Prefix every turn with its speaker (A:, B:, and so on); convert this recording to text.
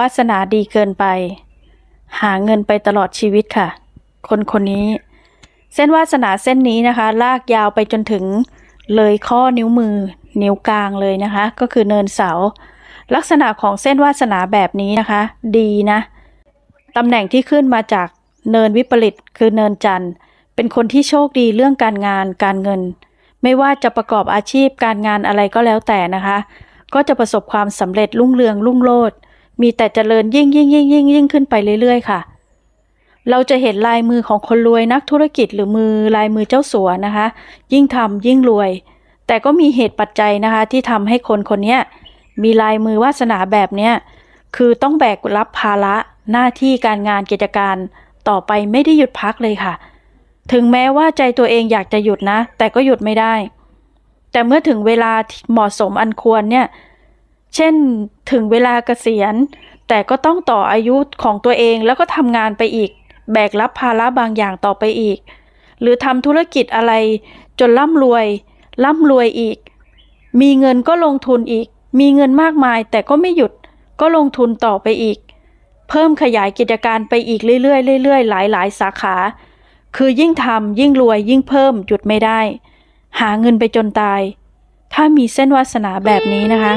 A: วาสนาดีเกินไป หาเงินไปตลอดชีวิตค่ะ คนคนนี้ เส้นวาสนาเส้นนี้นะคะ ลากยาวไปจนถึงเลยข้อนิ้วมือ นิ้วกลางเลยนะคะ ก็คือเนินเสา ลักษณะของเส้นวาสนาแบบนี้นะคะ ดีนะตำแหน่งที่ขึ้นมาจากเนินวิปริตคือเนินจันทร์ เป็นคนที่โชคดีเรื่องการงานการเงิน ไม่ว่าจะประกอบอาชีพการงานอะไรก็แล้วแต่นะคะ ก็จะประสบความสำเร็จรุ่งเรืองรุ่งโรจน์ มีแต่เจริญยิ่งยิ่งยิ่งยิ่งยิ่งขึ้นไปเรื่อยๆ ค่ะ เราจะเห็นลายมือของคนรวยนักธุรกิจหรือมือลายมือเจ้าสัวนะคะ ยิ่งทำยิ่งรวย แต่ก็มีเหตุปัจจัยนะคะ ที่ทำให้คนคนนี้มีลายมือวาสนาแบบเนี้ยคือต้องแบกรับภาระหน้าที่การงานกิจการต่อไปไม่ได้หยุดพักเลยค่ะ ถึงแม้ว่าใจตัวเองอยากจะหยุดนะ แต่ก็หยุดไม่ได้ แต่เมื่อถึงเวลาเหมาะสมอันควรเนี่ย เช่นถึงเวลาเกษียณ แต่ก็ต้องต่ออายุของตัวเองแล้วก็ทำงานไปอีก แบกรับภาระบางอย่างต่อไปอีก หรือทำธุรกิจอะไร จนร่ำรวย ร่ำรวยอีก มีเงินก็ลงทุนอีก มีเงินมากมายแต่ก็ไม่หยุดก็ลงทุนต่อไปอีก เพิ่มขยายกิจการไปอีกเรื่อยๆเรื่อยๆหลายๆ สาขา คือยิ่งทำยิ่งรวยยิ่งเพิ่มหยุดไม่ได้ หาเงินไปจนตาย ถ้ามีเส้นวาสนาแบบนี้นะคะ